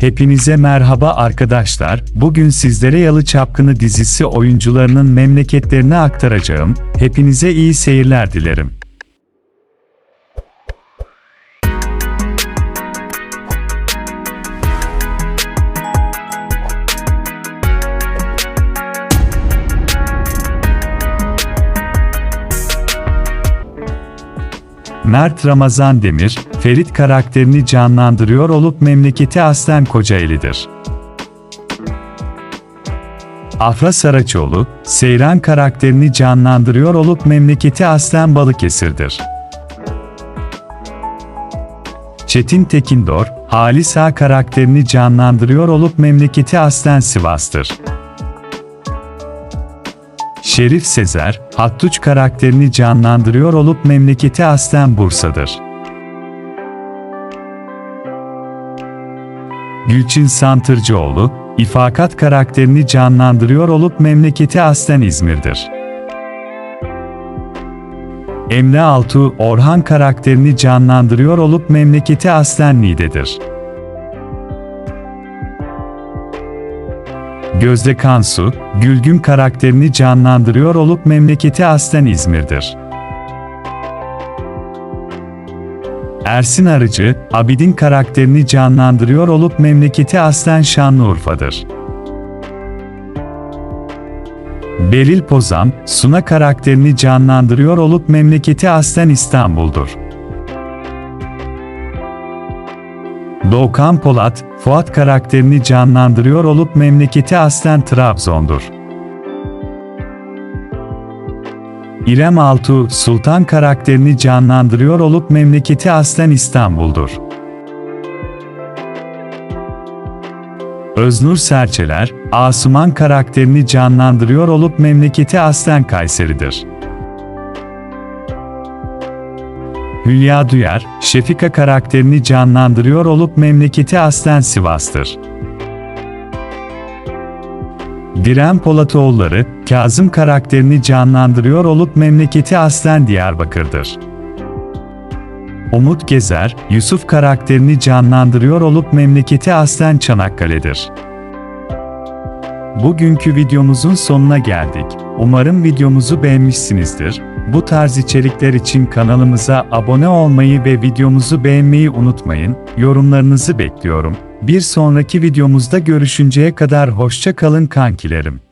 Hepinize merhaba arkadaşlar. Bugün sizlere Yalı Çapkını dizisi oyuncularının memleketlerini aktaracağım. Hepinize iyi seyirler dilerim. Mert Ramazan Demir, Ferit karakterini canlandırıyor olup memleketi aslen Kocaeli'dir. Afra Saraçoğlu, Seyran karakterini canlandırıyor olup memleketi aslen Balıkesir'dir. Çetin Tekindor, Halis Ağa karakterini canlandırıyor olup memleketi aslen Sivas'tır. Şerif Sezer, Hattuç karakterini canlandırıyor olup memleketi aslen Bursa'dır. Gülçin Santırcıoğlu, İfakat karakterini canlandırıyor olup memleketi aslen İzmir'dir. Emre Altuğ, Orhan karakterini canlandırıyor olup memleketi aslen Niğde'dir. Gözde Kansu, Gülgün karakterini canlandırıyor olup memleketi aslen İzmir'dir. Ersin Arıcı, Abidin karakterini canlandırıyor olup memleketi aslen Şanlıurfa'dır. Beril Pozan, Suna karakterini canlandırıyor olup memleketi aslen İstanbul'dur. Doğukan Polat, Fuat karakterini canlandırıyor olup memleketi aslen Trabzon'dur. İrem Altuğ, Sultan karakterini canlandırıyor olup memleketi aslen İstanbul'dur. Öznur Serçeler, Asuman karakterini canlandırıyor olup memleketi aslen Kayseri'dir. Hülya Duyar, Şefika karakterini canlandırıyor olup memleketi aslen Sivas'tır. Diren Polatoğulları, Kazım karakterini canlandırıyor olup memleketi aslen Diyarbakır'dır. Umut Gezer, Yusuf karakterini canlandırıyor olup memleketi aslen Çanakkale'dir. Bugünkü videomuzun sonuna geldik. Umarım videomuzu beğenmişsinizdir. Bu tarz içerikler için kanalımıza abone olmayı ve videomuzu beğenmeyi unutmayın. Yorumlarınızı bekliyorum. Bir sonraki videomuzda görüşünceye kadar hoşça kalın kankilerim.